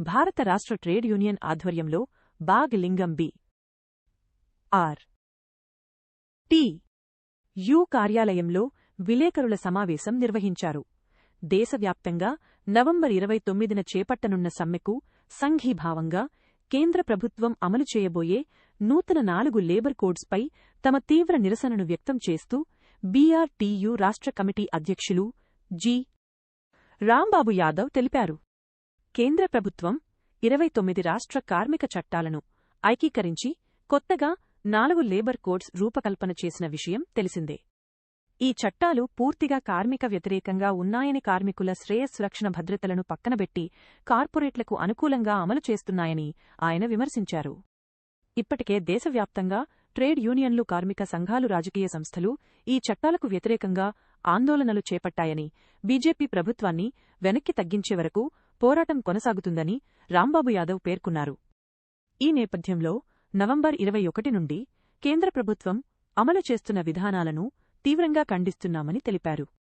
భారత రాష్ట్ర trade union ఆధ్వర్యంలో Bagh Lingam B. R. T. U కార్యాలయంలో విలేకరుల సమావేశం నిర్వహించారు. దేశవ్యాప్తంగా నవంబర్ ఇరవై తొమ్మిదిన చేపట్టనున్న సమ్మెకు సంఘీభావంగా కేంద్ర ప్రభుత్వం అమలు చేయబోయే నూతన నాలుగు లేబర్ కోడ్స్పై తమ తీవ్ర నిరసనను వ్యక్తం చేస్తూ బీఆర్టీయు రాష్ట్ర కమిటీ అధ్యక్షులు జి. రాంబాబు యాదవ్ తెలిపారు. కేంద్ర ప్రభుత్వం ఇరవై తొమ్మిది రాష్ట్ర కార్మిక చట్టాలను ఐకీకరించి కొత్తగా నాలుగు లేబర్ కోడ్స్ రూపకల్పన చేసిన విషయం తెలిసిందే. ఈ చట్టాలు పూర్తిగా కార్మిక వ్యతిరేకంగా ఉన్నాయని కార్మికుల శ్రేయస్సురక్షణ భద్రతలను పక్కనబెట్టి కార్పొరేట్లకు అనుకూలంగా అమలు చేస్తున్నాయని ఆయన విమర్శించారు. ఇప్పటికే దేశవ్యాప్తంగా ట్రేడ్ యూనియన్లు కార్మిక సంఘాలు రాజకీయ సంస్థలు ఈ చట్టాలకు వ్యతిరేకంగా ఆందోళనలు చేపట్టాయని బీజేపీ ప్రభుత్వాన్ని వెనక్కి తగ్గించే వరకు పోరాటం కొనసాగుతుందని రాంబాబు యాదవ్ పేర్కొన్నారు. ఈ నేపథ్యంలో నవంబర్ ఇరవై ఒకటి నుండి కేంద్ర ప్రభుత్వం అమలు చేస్తున్న విధానాలను తీవ్రంగా ఖండిస్తున్నామని తెలిపారు.